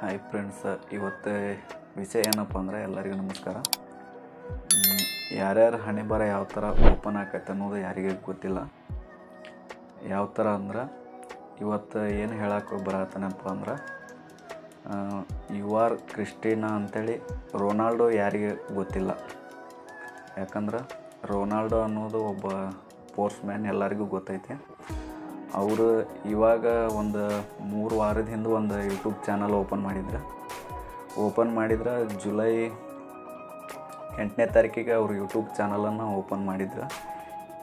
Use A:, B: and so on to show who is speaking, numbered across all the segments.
A: Hi friends ಇವತ್ತು ವಿಷಯ ಏನಪ್ಪ ಅಂದರೆ ಎಲ್ಲರಿಗೂ ನಮಸ್ಕಾರ. ಯಾರ್ಯಾರು ಹಣೆ ಬರ ಯಾವ ಥರ ಓಪನ್ ಆಕೈತೆ ಅನ್ನೋದು ಯಾರಿಗೆ ಗೊತ್ತಿಲ್ಲ. ಯಾವ ಥರ ಅಂದ್ರೆ ಇವತ್ತು ಏನು ಹೇಳಕ್ಕೆ ಬರತ್ತನಪ್ಪ ಅಂದ್ರೆ ಯು ಆರ್ ಕ್ರಿಸ್ಟಿನಾ ಅಂಥೇಳಿ ರೊನಾಲ್ಡೋ ಯಾರಿಗೆ ಗೊತ್ತಿಲ್ಲ. ಯಾಕಂದ್ರೆ ರೊನಾಲ್ಡೋ ಅನ್ನೋದು ಒಬ್ಬ ಸ್ಪೋರ್ಟ್ಸ್ ಮ್ಯಾನ್ ಎಲ್ಲರಿಗೂ ಗೊತ್ತೈತಿ. ಅವರು ಇವಾಗ ಒಂದು ಮೂರು ವಾರದ ಹಿಂದೆ ಒಂದು ಯೂಟ್ಯೂಬ್ ಚಾನಲ್ ಓಪನ್ ಮಾಡಿದ್ರು. ಓಪನ್ ಮಾಡಿದ್ರೆ ಜುಲೈ ಎಂಟನೇ ತಾರೀಕಿಗೆ ಅವರು ಯೂಟ್ಯೂಬ್ ಚಾನಲನ್ನು ಓಪನ್ ಮಾಡಿದ್ರು.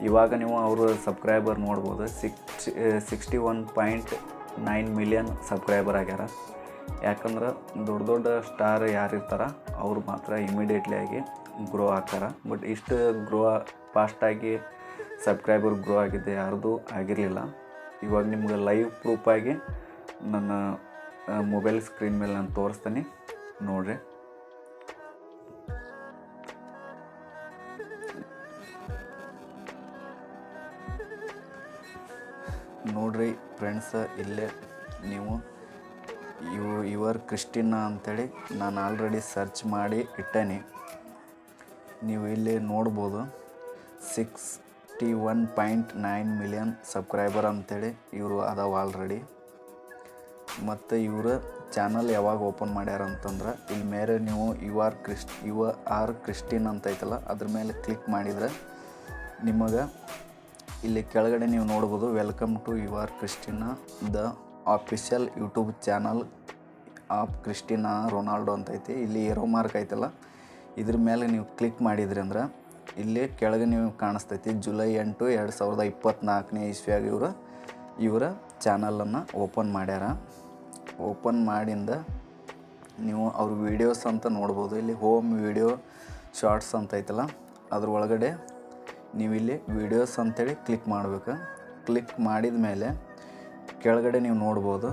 A: ಇವಾಗ ನೀವು ಅವರು ಸಬ್ಸ್ಕ್ರೈಬರ್ ನೋಡ್ಬೋದು. Six sixty one point nine million subscriber ಆಗ್ಯಾರ. ಯಾಕಂದ್ರೆ ದೊಡ್ಡ ದೊಡ್ಡ ಸ್ಟಾರ್ ಯಾರು ಇರ್ತಾರ ಅವ್ರು ಮಾತ್ರ ಇಮಿಡಿಯೇಟ್ಲಿ ಆಗಿ ಗ್ರೋ ಆಗ್ತಾರೆ. ಬಟ್ ಇಷ್ಟು ಗ್ರೋ ಫಾಸ್ಟಾಗಿ ಸಬ್ಸ್ಕ್ರೈಬರ್ ಗ್ರೋ ಆಗಿದ್ದೆ ಯಾರ್ದು ಆಗಿರಲಿಲ್ಲ. ಇವಾಗ ನಿಮ್ಗೆ ಲೈವ್ ಪ್ರೂಫಾಗಿ ನನ್ನ ಮೊಬೈಲ್ ಸ್ಕ್ರೀನ್ ಮೇಲೆ ನಾನು ತೋರಿಸ್ತೀನಿ. ನೋಡ್ರಿ. ನೋಡ್ರಿ ಫ್ರೆಂಡ್ಸ್ ಇಲ್ಲೇ ನೀವು, ಇವು ಯುವರ್ ಕ್ರಿಸ್ಟಿನಾ ಅಂಥೇಳಿ ನಾನು ಆಲ್ರೆಡಿ ಸರ್ಚ್ ಮಾಡಿ ಇಟ್ಟೇನೆ. ನೀವು ಇಲ್ಲಿ ನೋಡ್ಬೋದು. Sixty one point nine million subscriber ಅಂತೇಳಿ ಇವರು ಅದಾವ ಆಲ್ರೆಡಿ ಮತ್ತು ಇವರು ಚಾನಲ್ ಯಾವಾಗ ಓಪನ್ ಮಾಡ್ಯಾರ ಅಂತಂದ್ರೆ ಇಲ್ಲಿ ಮೇಲೆ ನೀವು U R Christ U R Cristiano ಅಂತ ಐತಲ್ಲ, ಅದ್ರ ಮೇಲೆ ಕ್ಲಿಕ್ ಮಾಡಿದ್ರೆ ನಿಮಗೆ ಇಲ್ಲಿ ಕೆಳಗಡೆ ನೀವು ನೋಡ್ಬೋದು welcome to U R Cristiano the official YouTube channel of Cristiano Ronaldo ಅಂತ ಐತಿ. ಇಲ್ಲಿ ಏರೋ ಮಾರ್ಕ್ ಐತಲ್ಲ, ಇದ್ರ ಮೇಲೆ ನೀವು ಕ್ಲಿಕ್ ಮಾಡಿದ್ರಿ ಅಂದ್ರೆ ಇಲ್ಲಿ ಕೆಳಗೆ ನೀವು ಕಾಣಿಸ್ತೈತಿ ಜುಲೈ ಎಂಟು ಎರಡು ಸಾವಿರದ ಇಪ್ಪತ್ತ್ನಾಲ್ಕನೇ ಇಸ್ವಿಯಾಗಿ ಇವರು, ಇವರ ಚಾನಲನ್ನು ಓಪನ್ ಮಾಡ್ಯಾರ. ಓಪನ್ ಮಾಡಿಂದ ನೀವು ಅವ್ರ ವೀಡಿಯೋಸ್ ಅಂತ ನೋಡ್ಬೋದು. ಇಲ್ಲಿ ಹೋಮ್ ವೀಡಿಯೋ ಶಾರ್ಟ್ಸ್ ಅಂತ ಐತಲ್ಲ, ಅದ್ರ ಒಳಗಡೆ ನೀವು ಇಲ್ಲಿ ವೀಡಿಯೋಸ್ ಅಂತೇಳಿ ಕ್ಲಿಕ್ ಮಾಡಬೇಕು. ಕ್ಲಿಕ್ ಮಾಡಿದ ಮೇಲೆ ಕೆಳಗಡೆ ನೀವು ನೋಡ್ಬೋದು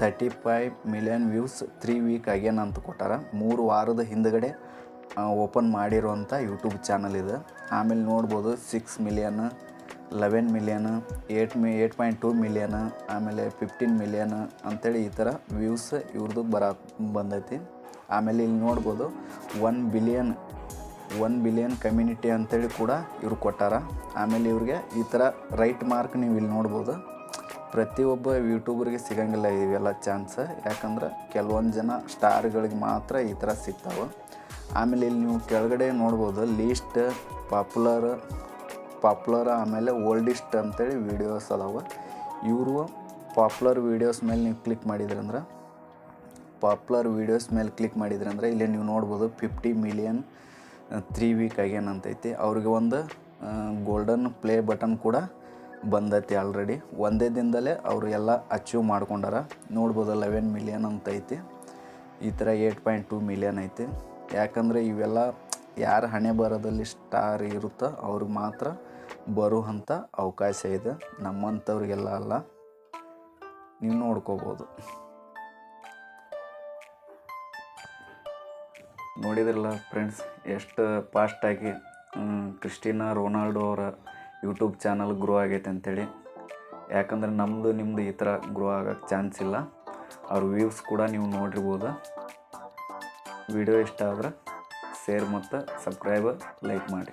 A: thirty five million views three week ಆಗ್ಯಾನ ಅಂತ ಕೊಟ್ಟಾರ. ಮೂರು ವಾರದ ಹಿಂದ್ಗಡೆ ಓಪನ್ ಮಾಡಿರುವಂಥ ಯೂಟ್ಯೂಬ್ ಚಾನಲ್ ಇದೆ. ಆಮೇಲೆ ನೋಡ್ಬೋದು six million eleven million eight ಮಿ ಏಯ್ಟ್ ಪಾಯಿಂಟ್ ಟೂ ಮಿಲಿಯನ್ ಆಮೇಲೆ ಫಿಫ್ಟೀನ್ ಮಿಲಿಯನ್ ಅಂಥೇಳಿ ಈ ಥರ ವ್ಯೂಸ್ ಇವ್ರದ್ದು ಬರ, ಬಂದೈತಿ. ಆಮೇಲೆ ಇಲ್ಲಿ ನೋಡ್ಬೋದು one billion one billion community ಅಂತೇಳಿ ಕೂಡ ಇವ್ರು ಕೊಟ್ಟಾರ. ಆಮೇಲೆ ಇವ್ರಿಗೆ ಈ ಥರ ರೈಟ್ ಮಾರ್ಕ್ ನೀವು ಇಲ್ಲಿ ನೋಡ್ಬೋದು. ಪ್ರತಿಯೊಬ್ಬ ಯೂಟ್ಯೂಬರ್ಗೆ ಸಿಗಂಗಿಲ್ಲ ಇವೆಲ್ಲ ಚಾನ್ಸ್ ಯಾಕಂದ್ರೆ ಕೆಲವೊಂದು ಜನ ಸ್ಟಾರ್ಗಳಿಗೆ ಮಾತ್ರ ಈ ಥರ ಸಿಗ್ತಾವೆ. ಆಮೇಲೆ ಇಲ್ಲಿ ನೀವು ಕೆಳಗಡೆ ನೋಡ್ಬೋದು ಲೀಸ್ಟ್, ಪಾಪ್ಯುಲರ್ ಪಾಪ್ಯುಲರ್, ಆಮೇಲೆ ಓಲ್ಡಿಸ್ಟ್ ಅಂತೇಳಿ ವೀಡಿಯೋಸ್ ಅದಾವೆ. ಇವರು ಪಾಪ್ಯುಲರ್ ವೀಡಿಯೋಸ್ ಮೇಲೆ ನೀವು ಕ್ಲಿಕ್ ಮಾಡಿದ್ರಂದ್ರೆ, ಪಾಪ್ಯುಲರ್ ವೀಡಿಯೋಸ್ ಮೇಲೆ ಕ್ಲಿಕ್ ಮಾಡಿದ್ರಿ ಅಂದರೆ ಇಲ್ಲಿ ನೀವು ನೋಡ್ಬೋದು ಫಿಫ್ಟಿ ಮಿಲಿಯನ್ ತ್ರೀ ವೀಕ್ ಆಗ್ಯಾನ ಅಂತೈತಿ. ಅವ್ರಿಗೆ ಒಂದು ಗೋಲ್ಡನ್ ಪ್ಲೇ ಬಟನ್ ಕೂಡ ಬಂದೈತಿ ಆಲ್ರೆಡಿ ಒಂದೇ ದಿನದಲ್ಲೇ ಅವರು ಎಲ್ಲ ಅಚೀವ್ ಮಾಡ್ಕೊಂಡಾರ. ನೋಡ್ಬೋದು ಲೆವೆನ್ ಮಿಲಿಯನ್ ಅಂತ ಐತಿ ಈ ಥರ ಏಯ್ಟ್ ಪಾಯಿಂಟ್ ಟೂ ಮಿಲಿಯನ್ ಐತಿ. ಯಾಕಂದರೆ ಇವೆಲ್ಲ ಯಾರು ಹಣೆ ಬರೋದಲ್ಲಿ ಸ್ಟಾರ್ ಇರುತ್ತೋ ಅವ್ರಿಗೆ ಮಾತ್ರ ಬರುವಂಥ ಅವಕಾಶ ಇದೆ. ನಮ್ಮಂಥವ್ರಿಗೆಲ್ಲ ಅಲ್ಲ. ನೀವು ನೋಡ್ಕೋಬೋದು. ನೋಡಿದ್ರಲ್ಲ ಫ್ರೆಂಡ್ಸ್ ಎಷ್ಟು ಫಾಸ್ಟಾಗಿ ಕ್ರಿಸ್ಟಿನಾ ರೊನಾಲ್ಡೋ ಅವರ ಯೂಟ್ಯೂಬ್ ಚಾನಲ್ ಗ್ರೋ ಆಗೈತೆ ಅಂಥೇಳಿ ಯಾಕಂದ್ರೆ ನಮ್ಮದು ನಿಮ್ಮದು ಈ ಥರ ಗ್ರೋ ಆಗೋಕ್ಕೆ ಚಾನ್ಸ್ ಇಲ್ಲ. ಅವ್ರ ವ್ಯೂವ್ಸ್ ಕೂಡ ನೀವು ನೋಡಿರ್ಬೋದು. ವಿಡಿಯೋ ಇಷ್ಟ ಆದ್ರೆ ಶೇರ್ ಮತ್ತು ಸಬ್ಸ್ಕ್ರೈಬ್ ಲೈಕ್ ಮಾಡಿ.